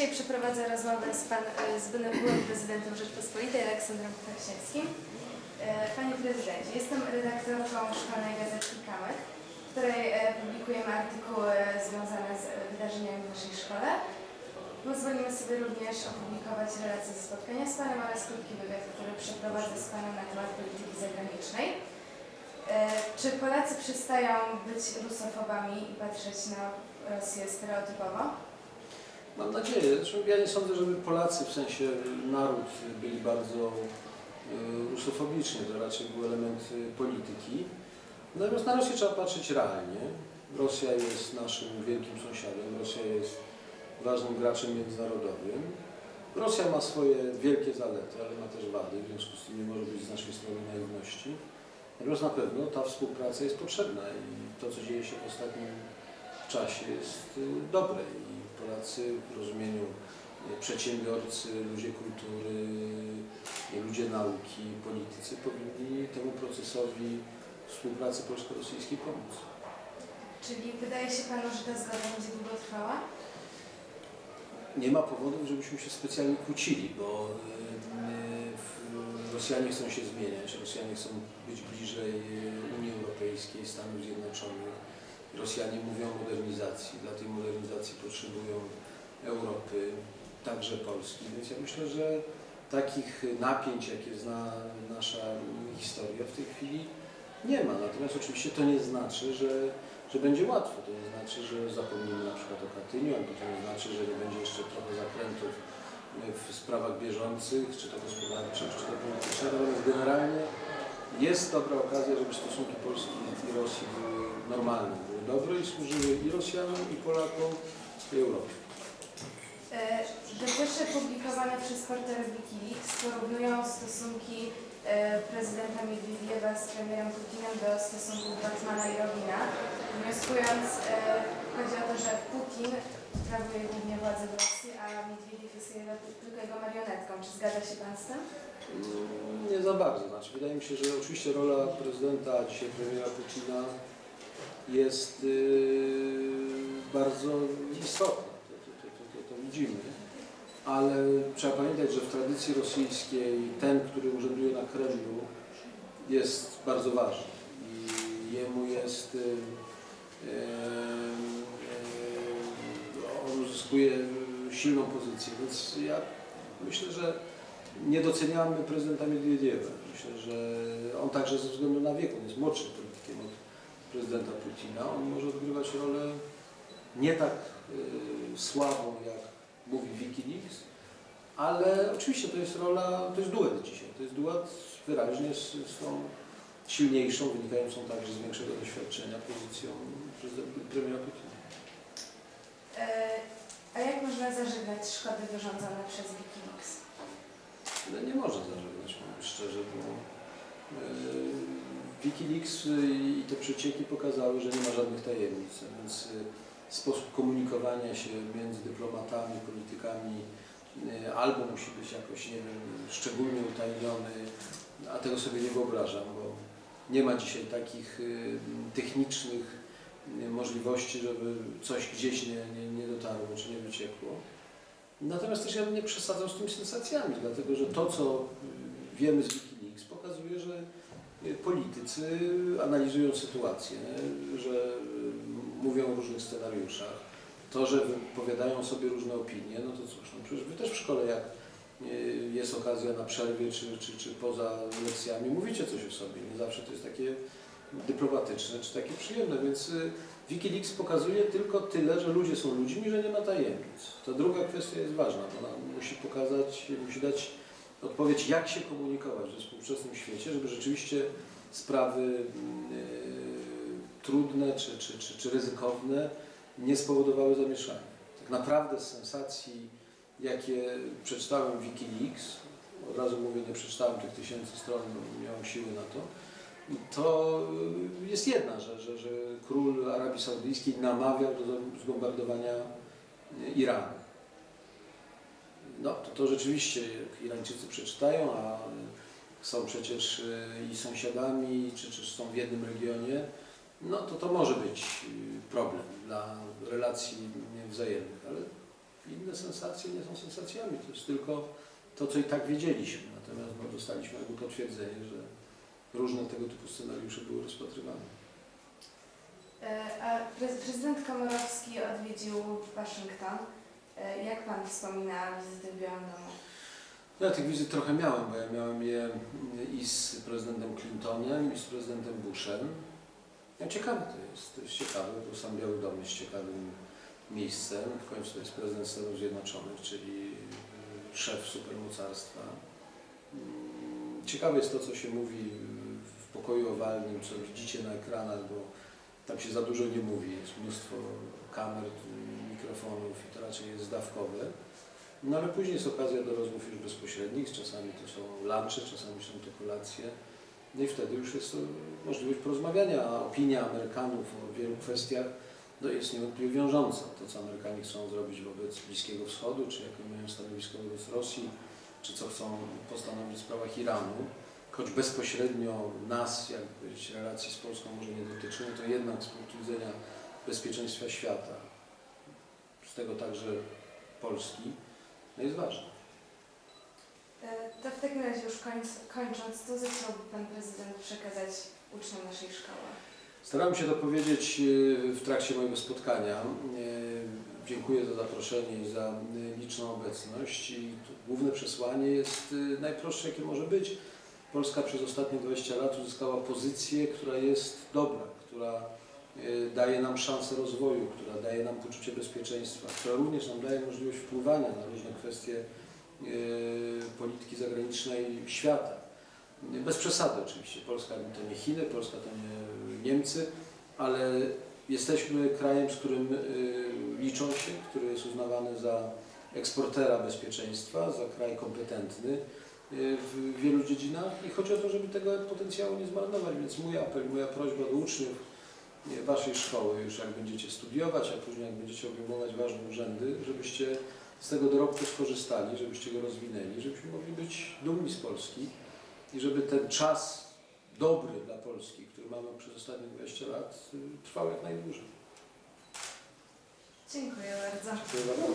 Dzisiaj przeprowadzę rozmowę z, pan, z byłym prezydentem Rzeczpospolitej Aleksandrem Kwaśniewskim. E, Panie prezydencie, jestem redaktorką szkolnej gazetki Kamyk, w której e, publikujemy artykuły związane z e, wydarzeniami w naszej szkole. Pozwolimy sobie również opublikować relacje ze spotkania z Panem oraz krótki wywiad, który przeprowadzę z Panem na temat polityki zagranicznej. E, Czy Polacy przestają być rusofobami i patrzeć na Rosję stereotypowo? Mam nadzieję. Zresztą ja nie sądzę, żeby Polacy, w sensie naród, byli bardzo y, rusofobiczni. To raczej był element y, polityki. Natomiast na Rosję trzeba patrzeć realnie. Rosja jest naszym wielkim sąsiadem. Rosja jest ważnym graczem międzynarodowym. Rosja ma swoje wielkie zalety, ale ma też wady, w związku z tym nie może być z naszej strony naiwności. Natomiast na pewno ta współpraca jest potrzebna i to, co dzieje się w ostatnim czasie jest y, dobre Polacy w rozumieniu y, przedsiębiorcy, ludzie kultury, y, ludzie nauki, politycy powinni temu procesowi współpracy polsko-rosyjskiej pomóc. Czyli wydaje się Panu, że ta zgoda będzie długotrwała? Nie ma powodów, żebyśmy się specjalnie kłócili, bo w- Rosjanie chcą się zmieniać, Rosjanie chcą być bliżej Unii Europejskiej, Stanów Zjednoczonych. Rosjanie mówią o modernizacji, dla tej modernizacji potrzebują Europy, także Polski, więc ja myślę, że takich napięć, jakie zna nasza historia w tej chwili nie ma. Natomiast oczywiście to nie znaczy, że, że będzie łatwo. To nie znaczy, że zapomnimy na przykład o Katyniu, albo to nie znaczy, że nie będzie jeszcze trochę zakrętów w sprawach bieżących, czy to gospodarczych, czy to politycznych. Natomiast generalnie jest dobra okazja, żeby stosunki Polski i Rosji były normalne, dobre i służyły i Rosjanom, i Polakom, i Europie. Depesze publikowane przez portal Wikileaks porównują stosunki e, prezydenta Miedwiediewa z premierem Putinem do stosunków Batmana i Robina, wnioskując, e, chodzi o to, że Putin sprawuje głównie władzę w Rosji, a Miedwiediew jest jego, tylko jego marionetką. Czy zgadza się Pan z tym? Mm, Nie za bardzo. Znaczy, wydaje mi się, że oczywiście rola prezydenta, dzisiaj premiera Putina jest yy, bardzo istotna. To, to, to, to, widzimy. Ale trzeba pamiętać, że w tradycji rosyjskiej ten, który urzęduje na Kremlu jest bardzo ważny i jemu jest yy, yy, on uzyskuje silną pozycję, więc ja myślę, że nie doceniamy prezydenta Miedwiediewa. Myślę, że on także ze względu na wiek, on jest młodszym politykiem od prezydenta Putina, on może odgrywać rolę nie tak y, słabą, jak mówi Wikileaks, ale oczywiście to jest rola, to jest duet dzisiaj, to jest duet wyraźnie z, z tą silniejszą, wynikającą także z większego doświadczenia pozycją premiera Putina. E, A jak można zażegnać szkody wyrządzone przez Wikileaks? No nie można zażegnać, mówiąc szczerze, Wikileaks y, i te przecieki pokazały, że nie ma żadnych tajemnic, więc y, sposób komunikowania się między dyplomatami, politykami y, albo musi być jakoś, nie wiem, szczególnie utajniony, a tego sobie nie wyobrażam, bo nie ma dzisiaj takich technicznych możliwości, żeby coś gdzieś nie, nie, nie dotarło czy nie wyciekło. Natomiast też ja nie przesadzał z tymi sensacjami, dlatego że to, co wiemy z Wikileaks, pokazuje, że politycy analizują sytuację, że y, mówią o różnych scenariuszach. To, że wypowiadają sobie różne opinie, no to cóż, no przecież wy też w szkole, jak y, jest okazja na przerwie czy, czy, czy poza lekcjami, mówicie coś o sobie. Nie zawsze to jest takie dyplomatyczne czy takie przyjemne, więc y, Wikileaks pokazuje tylko tyle, że ludzie są ludźmi, że nie ma tajemnic. Ta druga kwestia jest ważna, ona musi pokazać, musi dać odpowiedź, jak się komunikować we współczesnym świecie, żeby rzeczywiście sprawy y, trudne czy, czy, czy, czy ryzykowne nie spowodowały zamieszania. Tak naprawdę z sensacji, jakie przeczytałem w Wikileaks, od razu mówię, nie przeczytałem tych tysięcy stron, bo miałem siły na to, to jest jedna, że, że, że król Arabii Saudyjskiej namawiał do zbombardowania Iranu. To, rzeczywiście, Irańczycy przeczytają, a są przecież i sąsiadami, czy, czy są w jednym regionie, no to to może być problem dla relacji wzajemnych, ale inne sensacje nie są sensacjami, to jest tylko to, co i tak wiedzieliśmy. Natomiast no, dostaliśmy jakby potwierdzenie, że różne tego typu scenariusze były rozpatrywane. E, A pre- prezydent Komorowski odwiedził Waszyngton. E, Jak Pan wspomina wizytę w Białym Domu? Ja tych wizyt trochę miałem, bo ja miałem je i z prezydentem Clintonem, i z prezydentem Bushem. No, ciekawe to jest, to jest ciekawe, bo sam Biały Dom jest ciekawym miejscem. W końcu to jest prezydent Stanów Zjednoczonych, czyli y, szef supermocarstwa. Mm, Ciekawe jest to, co się mówi w pokoju owalnym, co widzicie na ekranach, bo tam się za dużo nie mówi. Jest mnóstwo kamer, mikrofonów i to raczej jest zdawkowe. No ale później jest okazja do rozmów już bezpośrednich, czasami to są lunche, czasami są to kolacje. No i wtedy już jest możliwość porozmawiania, a opinia Amerykanów o wielu kwestiach no jest niewątpliwie wiążąca. To, co Amerykanie chcą zrobić wobec Bliskiego Wschodu, czy jakie mają stanowisko wobec Rosji, czy co chcą postanowić w sprawach Iranu, choć bezpośrednio nas, jakby relacji z Polską może nie dotyczą, to jednak z punktu widzenia bezpieczeństwa świata, z tego także Polski, no jest ważne. E, To w takim razie już końc, kończąc, co zechciałby Pan Prezydent przekazać uczniom naszej szkoły? Starałem się to powiedzieć e, w trakcie mojego spotkania. E, Dziękuję za zaproszenie i za liczną obecność. I główne przesłanie jest najprostsze, jakie może być. Polska przez ostatnie 20 lat uzyskała pozycję, która jest dobra, która daje nam szansę rozwoju, która daje nam poczucie bezpieczeństwa, która również nam daje możliwość wpływania na różne kwestie e, polityki zagranicznej świata. Bez przesady oczywiście. Polska to nie Chiny, Polska to nie Niemcy, ale jesteśmy krajem, z którym y, liczą się, który jest uznawany za eksportera bezpieczeństwa, za kraj kompetentny y, w wielu dziedzinach i chodzi o to, żeby tego potencjału nie zmarnować. Więc mój apel, moja prośba do uczniów y, Waszej szkoły, już jak będziecie studiować, a później jak będziecie obejmować ważne urzędy, żebyście z tego dorobku skorzystali, żebyście go rozwinęli, żebyśmy mogli być dumni z Polski i żeby ten czas dobry dla Polski, który mamy przez ostatnie 20 lat, y, trwał jak najdłużej. Dziękuję bardzo. Dziękuję bardzo.